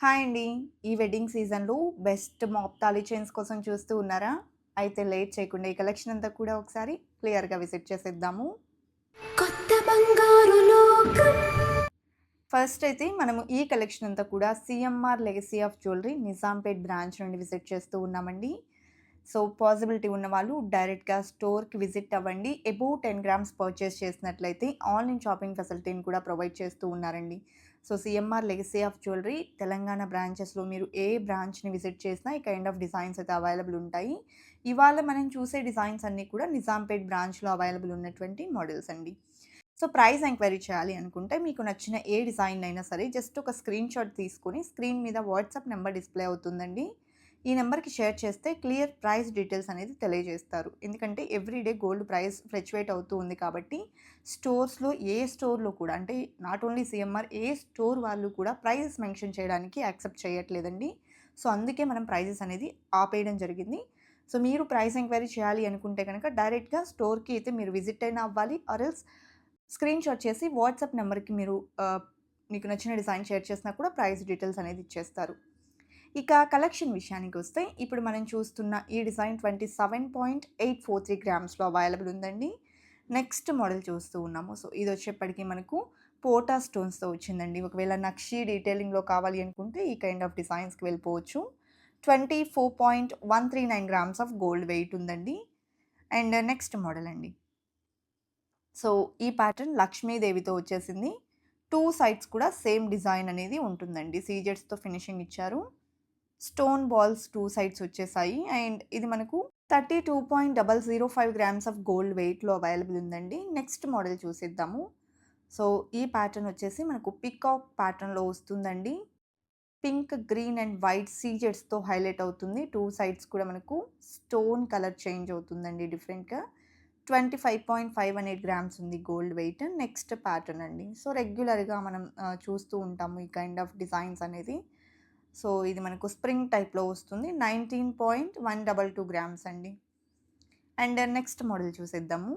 Hi అండి. ఈ wedding సీజన్‌లో బెస్ట్ మాప్ తాళి చైన్స్ కోసం చూస్తూ ఉన్నారా? అయితే లేట్ చేయకుండా ఈ కలెక్షన్ అంతా కూడా ఒకసారి క్లియర్‌గా విజిట్ చేసేద్దాము. కొత్త బంగారు లోకం ఫస్ట్ అయితే మనము ఈ కలెక్షన్ అంతా కూడా CMR legacy of jewellery Nizampet branch నుండి విజిట్ చేస్తూ ఉన్నామండి. సో, పాసిబిలిటీ ఉన్నవాళ్ళు డైరెక్ట్‌గా స్టోర్‌కి విజిట్ అవ్వండి. అబోవ్ 10 గ్రామ్స్ పర్చేస్ చేసినట్లయితే ఆన్‌లైన్ షాపింగ్ ఫెసిలిటీని కూడా ప్రొవైడ్ చేస్తూ ఉన్నారండి. So, CMR legacy of jewellery Telangana బ్రాంచెస్‌లో మీరు ఏ బ్రాంచ్‌ని విజిట్ చేసినా ఈ కైండ్ ఆఫ్ డిజైన్స్ అయితే అవైలబుల్ ఉంటాయి. ఇవాళ మనం చూసే డిజైన్స్ అన్నీ కూడా నిజాంపేట్ బ్రాంచ్‌లో అవైలబుల్ ఉన్నటువంటి మోడల్స్ అండి. సో, ప్రైస్ ఎంక్వైరీ చేయాలి అనుకుంటే మీకు నచ్చిన ఏ డిజైన్ అయినా సరే జస్ట్ ఒక స్క్రీన్ షాట్ తీసుకొని స్క్రీన్ మీద వాట్సాప్ నెంబర్ డిస్‌ప్లే అవుతుందండి. ఈ నెంబర్కి షేర్ చేస్తే క్లియర్ ప్రైస్ డీటెయిల్స్ అనేది తెలియజేస్తారు. ఎందుకంటే every day gold price fluctuate అవుతూ ఉంది కాబట్టి స్టోర్స్‌లో ఏ స్టోర్‌లో కూడా అంటే నాట్ ఓన్లీ సీఎంఆర్ ఏ స్టోర్ వాళ్ళు కూడా ప్రైజెస్ మెన్షన్ చేయడానికి యాక్సెప్ట్ చేయట్లేదండి. సో, అందుకే మనం ప్రైజెస్ అనేది ఆపేయడం జరిగింది. సో, మీరు ప్రైస్ ఎంక్వైరీ చేయాలి అనుకుంటే కనుక డైరెక్ట్‌గా స్టోర్‌కి అయితే మీరు విజిట్ అయినా అవ్వాలి ఆర్ ఎల్స్ స్క్రీన్‌షాట్ చేసి వాట్సాప్ నెంబర్కి మీరు మీకు నచ్చిన డిజైన్ షేర్ చేసినా కూడా ప్రైస్ డీటెయిల్స్ అనేది ఇచ్చేస్తారు. ఇక కలెక్షన్ విషయానికి వస్తే ఇప్పుడు మనం చూస్తున్న ఈ డిజైన్ 27.843 గ్రామ్స్‌లో అవైలబుల్ ఉందండి. నెక్స్ట్ మోడల్ చూస్తూ ఉన్నాము. సో, ఇది వచ్చేప్పటికీ మనకు పోటా స్టోన్స్‌తో వచ్చిందండి. ఒకవేళ నక్షి డీటెయిలింగ్‌లో కావాలి అనుకుంటే ఈ కైండ్ ఆఫ్ డిజైన్స్‌కి వెళ్ళిపోవచ్చు. 24.139 గ్రామ్స్ ఆఫ్ గోల్డ్ వెయిట్ ఉందండి. అండ్ నెక్స్ట్ మోడల్ అండి. సో, ఈ ప్యాటర్న్ లక్ష్మీదేవితో వచ్చేసింది. టూ సైడ్స్ కూడా సేమ్ డిజైన్ అనేది ఉంటుందండి. సీజెట్స్తో ఫినిషింగ్ ఇచ్చారు. స్టోన్ బాల్స్ టూ సైడ్స్ వచ్చేసాయి. అండ్ ఇది మనకు 32.005 గ్రామ్స్ ఆఫ్ గోల్డ్ వెయిట్‌లో అవైలబుల్ ఉందండి. నెక్స్ట్ మోడల్ చూసేద్దాము. సో, ఈ ప్యాటర్న్ వచ్చేసి మనకు పికాక్ ప్యాటర్న్‌లో వస్తుందండి. పింక్, గ్రీన్ అండ్ వైట్ సీజెడ్స్‌తో హైలైట్ అవుతుంది. టూ సైడ్స్ కూడా మనకు స్టోన్ కలర్ చేంజ్ అవుతుందండి డిఫరెంట్‌గా. 25.518 గ్రామ్స్ ఉంది గోల్డ్ వెయిట్. నెక్స్ట్ ప్యాటర్న్ అండి. సో, రెగ్యులర్‌గా మనం చూస్తూ ఉంటాము ఈ కైండ్ ఆఫ్ డిజైన్స్ అనేది. సో, ఇది మనకు స్ప్రింగ్ టైప్‌లో వస్తుంది. 19.122 గ్రామ్స్ అండి. అండ్ నెక్స్ట్ మోడల్ చూసేద్దాము.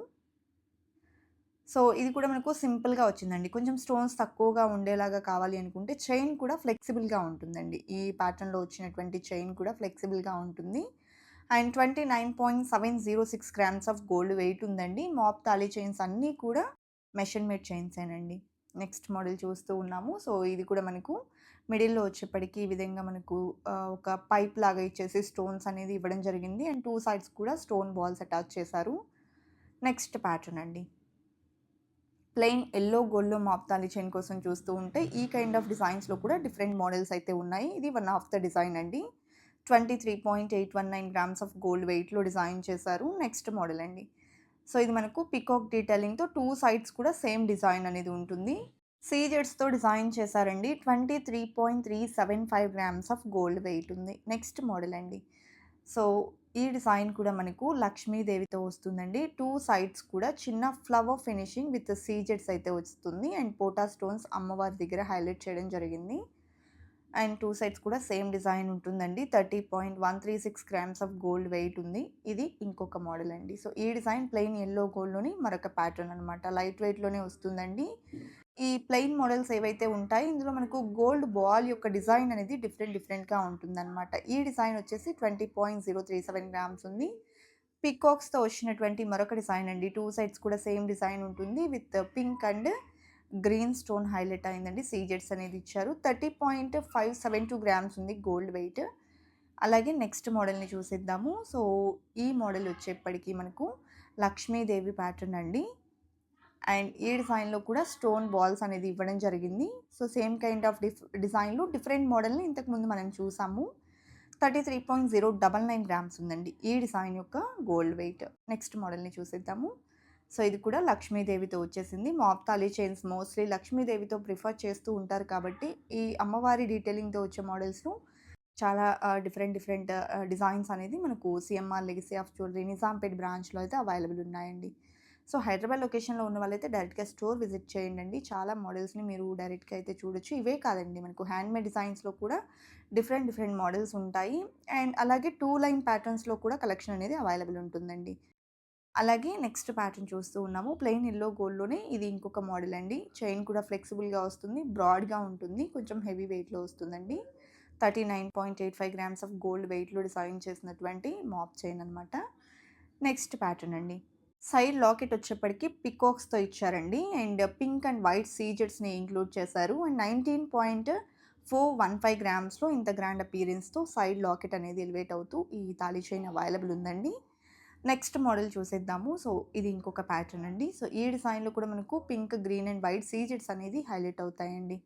సో, ఇది కూడా మనకు సింపుల్‌గా వచ్చిందండి. కొంచెం స్టోన్స్ తక్కువగా ఉండేలాగా కావాలి అనుకుంటే చైన్ కూడా ఫ్లెక్సిబుల్‌గా ఉంటుందండి. ఈ ప్యాటర్న్‌లో వచ్చినటువంటి చైన్ కూడా ఫ్లెక్సిబుల్‌గా ఉంటుంది. And 29.706 grams of gold weight ఉందండి. మాప్ తాళీ చైన్స్ అన్నీ కూడా మెషిన్ మేడ్ చైన్సేనండి. నెక్స్ట్ మోడల్ చూస్తూ ఉన్నాము. సో, ఇది కూడా మనకు మిడిల్‌లో వచ్చేప్పటికి ఈ విధంగా మనకు ఒక పైప్ లాగా ఇచ్చేసి స్టోన్స్ అనేది ఇవ్వడం జరిగింది. అండ్ టూ సైడ్స్ కూడా స్టోన్ బాల్స్ అటాచ్ చేశారు. నెక్స్ట్ ప్యాటర్న్ అండి. ప్లెయిన్ ఎల్లో గోల్డ్‌లో మాప్తాలి చైన్ కోసం చూస్తూ ఉంటే ఈ కైండ్ ఆఫ్ డిజైన్స్‌లో కూడా డిఫరెంట్ మోడల్స్ అయితే ఉన్నాయి. ఇది వన్ ఆఫ్ ద డిజైన్ అండి. 23.819 గ్రామ్స్ ఆఫ్ గోల్డ్ వెయిట్‌లో డిజైన్ చేశారు. నెక్స్ట్ మోడల్ అండి. సో, ఇది మనకు పికాక్ డీటెయిలింగ్‌తో టూ సైడ్స్ కూడా సేమ్ డిజైన్ అనేది ఉంటుంది. సీజెడ్స్‌తో డిజైన్ చేశారండి. 23.375 గ్రామ్స్ ఆఫ్ గోల్డ్ వెయిట్ ఉంది. నెక్స్ట్ మోడల్ అండి. సో, ఈ డిజైన్ కూడా మనకు లక్ష్మీదేవితో వస్తుందండి. టూ సైడ్స్ కూడా చిన్న ఫ్లవర్ ఫినిషింగ్ విత్ సీజెడ్స్ అయితే వస్తుంది. అండ్ పోటా స్టోన్స్ అమ్మవారి దగ్గర హైలైట్ చేయడం జరిగింది. అండ్ టూ సైడ్స్ కూడా సేమ్ డిజైన్ ఉంటుందండి. 30.136 గ్రామ్స్ ఆఫ్ గోల్డ్ వెయిట్ ఉంది. ఇది ఇంకొక మోడల్ అండి. సో, ఈ డిజైన్ ప్లెయిన్ ఎల్లో గోల్డ్‌లోని మరొక ప్యాటర్న్ అనమాట. లైట్ వెయిట్‌లోనే వస్తుందండి. ఈ ప్లెయిన్ మోడల్స్ ఏవైతే ఉంటాయి ఇందులో మనకు గోల్డ్ బాల్ యొక్క డిజైన్ అనేది డిఫరెంట్ డిఫరెంట్‌గా ఉంటుందనమాట. ఈ డిజైన్ వచ్చేసి 20.037 గ్రామ్స్ ఉంది. పీకాక్స్‌తో వచ్చినటువంటి మరొక డిజైన్ అండి. టూ సైడ్స్ కూడా సేమ్ డిజైన్ ఉంటుంది. With pink and green stone highlight అయిందండి. సీజెడ్స్ అనేది ఇచ్చారు. 30.572 గ్రామ్స్ ఉంది గోల్డ్ వెయిట్. అలాగే నెక్స్ట్ మోడల్‌ని చూసేద్దాము. సో, ఈ మోడల్ వచ్చేప్పటికీ మనకు లక్ష్మీదేవి ప్యాటర్న్ అండి. అండ్ ఈ డిజైన్‌లో కూడా స్టోన్ బాల్స్ అనేది ఇవ్వడం జరిగింది. So, same kind of diff డిజైన్లు డిఫరెంట్ మోడల్‌ని ఇంతకుముందు మనం చూసాము. 33.099 గ్రామ్స్ ఉందండి. ఈ డిజైన్ యొక్క గోల్డ్ వెయిట్. నెక్స్ట్ మోడల్‌ని చూసేద్దాము. సో, ఇది కూడా లక్ష్మీదేవితో వచ్చేసింది. మాప్ తాళి చైన్స్ మోస్ట్‌లీ లక్ష్మీదేవితో ప్రిఫర్ చేస్తూ ఉంటారు కాబట్టి ఈ అమ్మవారి డీటెయిలింగ్‌తో వచ్చే మోడల్స్‌లో చాలా డిఫరెంట్ డిఫరెంట్ డిజైన్స్ అనేది మనకు CMR legacy of jewellery Nizampet బ్రాంచ్‌లో అయితే అవైలబుల్ ఉన్నాయండి. సో, హైదరాబాద్ లొకేషన్‌లో ఉన్న వాళ్ళైతే డైరెక్ట్‌గా స్టోర్ విజిట్ చేయండి చాలా మోడల్స్‌ని మీరు డైరెక్ట్‌గా అయితే చూడొచ్చు. ఇవే కాదండి మనకు హ్యాండ్‌మేడ్ డిజైన్స్‌లో కూడా డిఫరెంట్ డిఫరెంట్ మోడల్స్ ఉంటాయి. అండ్ అలాగే టూ లైన్ ప్యాటర్న్స్‌లో కూడా కలెక్షన్ అనేది అవైలబుల్ ఉంటుందండి. అలాగే నెక్స్ట్ ప్యాటర్న్ చూస్తూ ఉన్నాము. ప్లెయిన్ ఎల్లో గోల్డ్‌లోనే ఇది ఇంకొక మోడల్ అండి. చైన్ కూడా ఫ్లెక్సిబుల్‌గా వస్తుంది. బ్రాడ్‌గా ఉంటుంది. కొంచెం హెవీ వెయిట్‌లో వస్తుందండి. 39.85 గ్రామ్స్ ఆఫ్ గోల్డ్ వెయిట్‌లో డిజైన్ చేసినటువంటి మాప్ చైన్ అనమాట. నెక్స్ట్ ప్యాటర్న్ అండి. సైడ్ లాకెట్ వచ్చేప్పటికి పికాక్స్‌తో ఇచ్చారండి. అండ్ పింక్ అండ్ వైట్ సీజెట్స్ని ఇంక్లూడ్ చేశారు. అండ్ 19.415 గ్రామ్స్‌లో ఇంత గ్రాండ్ అపియరెన్స్‌తో సైడ్ లాకెట్ అనేది ఎలివేట్ అవుతూ ఈ తాళీ చైన్ అవైలబుల్ ఉందండి. నెక్స్ట్ మోడల్ చూసేద్దాము. సో, ఇది ఇంకొక ప్యాటర్న్ అండి. సో, ఈ డిజైన్‌లో కూడా మనకు పింక్, గ్రీన్ అండ్ వైట్ సీజెడ్స్ అనేది హైలైట్ అవుతాయండి.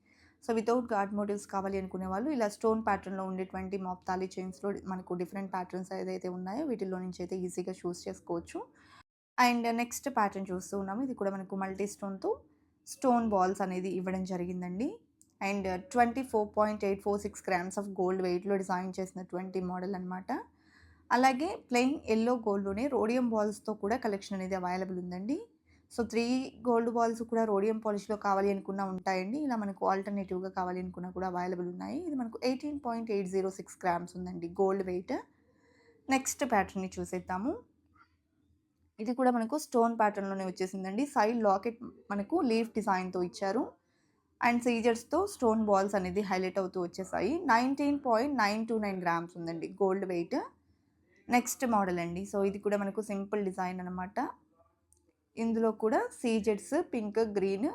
సో, వితౌట్ గార్డ్ మోటివ్స్ కావాలి అనుకునే వాళ్ళు ఇలా స్టోన్ ప్యాటర్న్‌లో ఉండేటువంటి మాప్ చైన్స్‌లో మనకు డిఫరెంట్ ప్యాటర్న్స్ ఏదైతే ఉన్నాయో వీటిల్లో నుంచి అయితే ఈజీగా చూస్ చేసుకోవచ్చు. అండ్ నెక్స్ట్ ప్యాటర్న్ చూస్తూ ఉన్నాము. ఇది కూడా మనకు మల్టీ స్టోన్‌తో స్టోన్ బాల్స్ అనేది ఇవ్వడం జరిగిందండి. అండ్ 24.846 గ్రామ్స్ ఆఫ్ గోల్డ్ వెయిట్‌లో డిజైన్ చేసినటువంటి మోడల్ అనమాట. అలాగే ప్లెయిన్ ఎల్లో గోల్డ్‌లోనే రోడియం బాల్స్‌తో కూడా కలెక్షన్ అనేది అవైలబుల్ ఉందండి. సో, త్రీ గోల్డ్ బాల్స్ కూడా రోడియం పాలిష్‌లో కావాలి అనుకున్నా ఉంటాయండి. ఇలా మనకు ఆల్టర్‌నేటివ్‌గా కావాలి అనుకున్నా కూడా అవైలబుల్ ఉన్నాయి. ఇది మనకు 18.806 గ్రామ్స్ ఉందండి గోల్డ్ వెయిట్. నెక్స్ట్ ప్యాటర్న్‌ని చూసేద్దాము. ఇది కూడా మనకు స్టోన్ ప్యాటర్న్‌లోనే వచ్చేసిందండి. సైడ్ లాకెట్ మనకు లీఫ్ డిజైన్‌తో ఇచ్చారు. అండ్ సీజర్స్‌తో స్టోన్ బాల్స్ అనేది హైలైట్ అవుతూ వచ్చేసాయి. 19.929 గ్రామ్స్ ఉందండి గోల్డ్ వెయిట్. నెక్స్ట్ మోడల్ అండి. సో, ఇది కూడా మనకు సింపుల్ డిజైన్ అనమాట. ఇందులో కూడా సీజెడ్స్ పింక్, గ్రీన్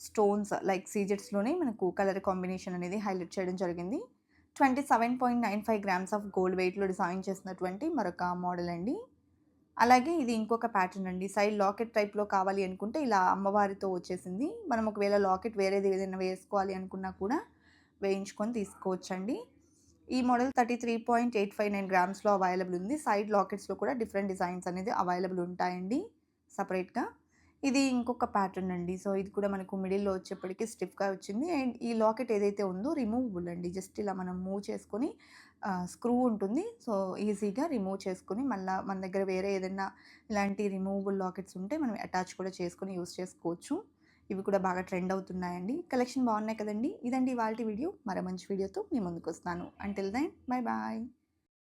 స్టోన్స్ లైక్ సీజెడ్స్‌లోనే మనకు కలర్ కాంబినేషన్ అనేది హైలైట్ చేయడం జరిగింది. 27.95 గ్రామ్స్ ఆఫ్ గోల్డ్ వెయిట్‌లో డిజైన్ చేసినటువంటి మరొక మోడల్ అండి. అలాగే ఇది ఇంకొక ప్యాటర్న్ అండి. సైడ్ లాకెట్ టైప్‌లో కావాలి అనుకుంటే ఇలా అమ్మవారితో వచ్చేసింది. మనం ఒకవేళ లాకెట్ వేరేది ఏదైనా వేసుకోవాలి అనుకున్నా కూడా వేయించుకొని తీసుకోవచ్చండి. ఈ మోడల్ 33.859 గ్రామ్స్‌లో అవైలబుల్ ఉంది. సైడ్ లాకెట్స్‌లో కూడా డిఫరెంట్ డిజైన్స్ అనేది అవైలబుల్ ఉంటాయండి సపరేట్గా ఇది ఇంకొక ప్యాటర్న్ అండి. సో, ఇది కూడా మనకు మిడిల్‌లో వచ్చేప్పటికి స్టిఫ్‌గా వచ్చింది. అండ్ ఈ లాకెట్ ఏదైతే ఉందో రిమూవబుల్ అండి. జస్ట్ ఇలా మనం మూవ్ చేసుకొని స్క్రూ ఉంటుంది. సో, ఈజీగా రిమూవ్ చేసుకొని మళ్ళా మన దగ్గర వేరే ఏదైనా ఇలాంటి రిమూవబుల్ లాకెట్స్ ఉంటే మనం అటాచ్ కూడా చేసుకొని యూజ్ చేసుకోవచ్చు. ఇవి కూడా బాగా ట్రెండ్ అవుతున్నాయండి. కలెక్షన్ బాగున్నాయి కదండి ఇదండి వాళ్ళ వీడియో. మరో మంచి వీడియోతో మీ ముందుకొస్తాను. Until then bye bye.